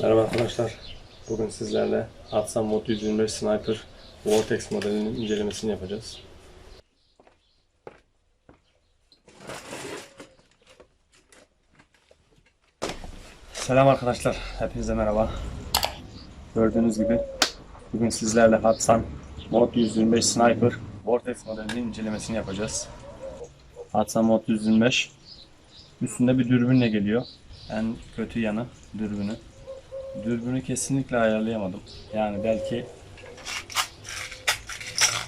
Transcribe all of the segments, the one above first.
Merhaba arkadaşlar. Bugün sizlerle Hatsan Mod 125 Sniper Vortex modelinin incelemesini yapacağız. Selam arkadaşlar. Hepinize merhaba. Gördüğünüz gibi bugün sizlerle Hatsan Mod 125 Sniper Vortex modelinin incelemesini yapacağız. Hatsan Mod 125 üstünde bir dürbünle geliyor. En kötü yanı dürbünü. Dürbünü kesinlikle ayarlayamadım. Yani belki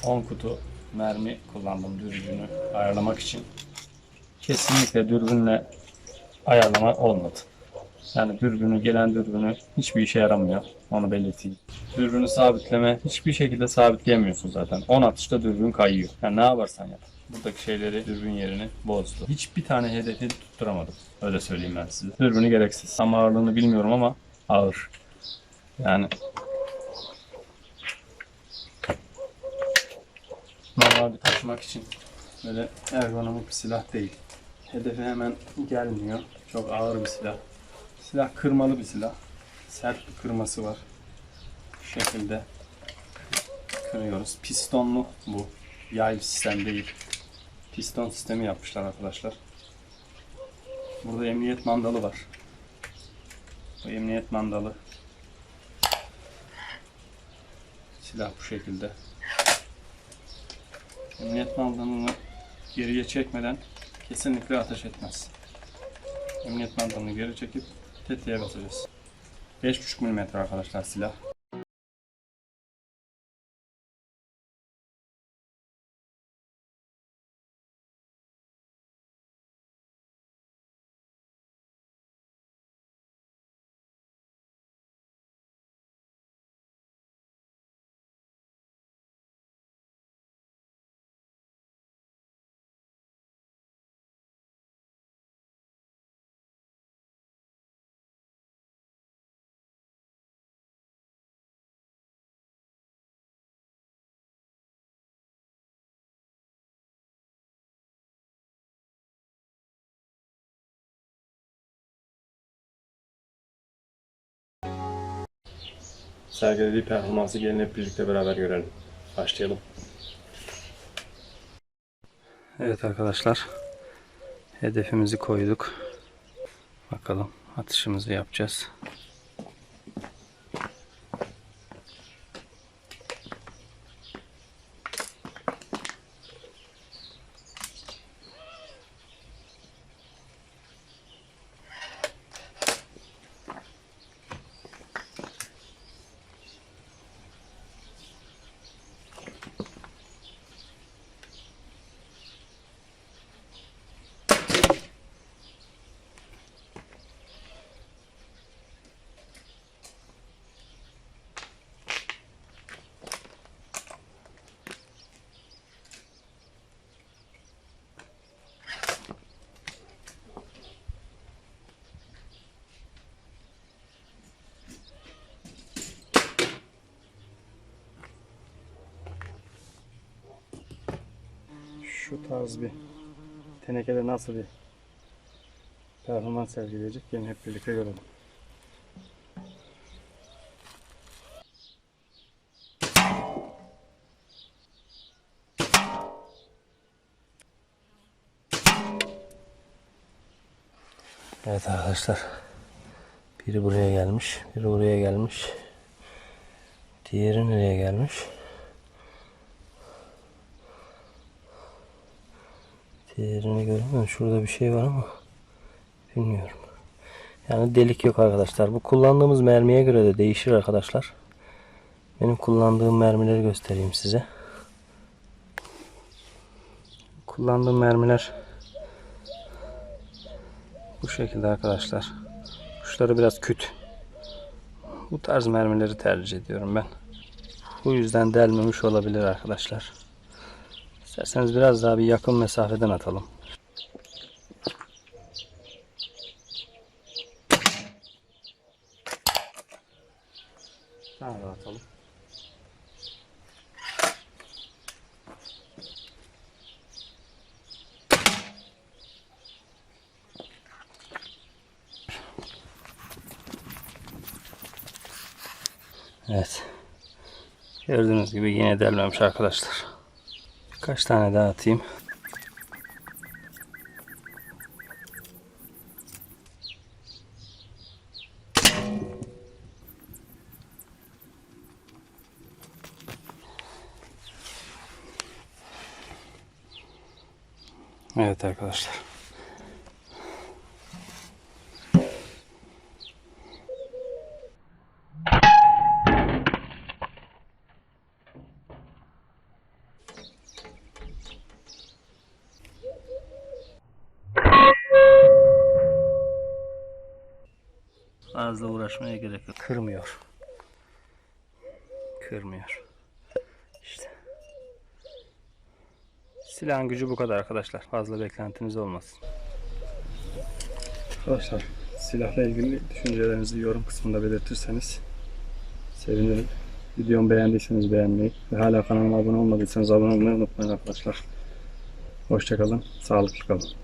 10 kutu mermi kullandım dürbünü ayarlamak için. Kesinlikle dürbünle ayarlama olmadı. Yani dürbünü, gelen dürbünü hiçbir işe yaramıyor. Onu belirteyim. Dürbünü sabitleme hiçbir şekilde sabitleyemiyorsun zaten. 10 atışta dürbün kayıyor. Yani ne yaparsan yap. Buradaki şeyleri dürbün yerini bozdu. Hiçbir tane hedefi tutturamadım. Öyle söyleyeyim ben size. Dürbünü gereksiz. Tam ağırlığını bilmiyorum ama ağır. Yani normal bir taşımak için böyle ergonomik bir silah değil. Hedefe hemen gelmiyor. Çok ağır bir silah. Silah kırmalı bir silah. Sert bir kırması var. Bu şekilde kırıyoruz. Pistonlu bu. Yay sistem değil. Piston sistemi yapmışlar arkadaşlar. Burada emniyet mandalı var. Bu emniyet mandalı. Silah bu şekilde. Emniyet mandalını geriye çekmeden kesinlikle ateş etmez. Emniyet mandalını geri çekip tetiğe basacağız. 5.5 mm arkadaşlar silah. Sergilediği performansı gelin hep birlikte beraber görelim. Başlayalım. Evet arkadaşlar. Hedefimizi koyduk. Bakalım atışımızı yapacağız. Şu tarz bir tenekede nasıl bir performans sergileyecek gelin hep birlikte görelim. Evet arkadaşlar. Biri buraya gelmiş, biri buraya gelmiş. Diğeri nereye gelmiş? Diğerini göremiyorum. Şurada bir şey var ama bilmiyorum. Yani delik yok arkadaşlar. Bu kullandığımız mermiye göre de değişir arkadaşlar. Benim kullandığım mermileri göstereyim size. Kullandığım mermiler bu şekilde arkadaşlar. Uçları biraz küt. Bu tarz mermileri tercih ediyorum ben. Bu yüzden delmemiş olabilir arkadaşlar. İsterseniz biraz daha bir yakın mesafeden atalım. Da atalım. Evet. Gördüğünüz gibi yine delmemiş arkadaşlar. Birkaç tane daha atayım. Evet arkadaşlar. Fazla uğraşmaya gerek yok. Kırmıyor. Kırmıyor. İşte. Silahın gücü bu kadar arkadaşlar. Fazla beklentiniz olmasın. Arkadaşlar silahla ilgili düşüncelerinizi yorum kısmında belirtirseniz sevinirim. Videomu beğendiyseniz beğenmeyi ve hala kanalıma abone olmadıysanız abone olmayı unutmayın arkadaşlar. Hoşçakalın, sağlıklı kalın.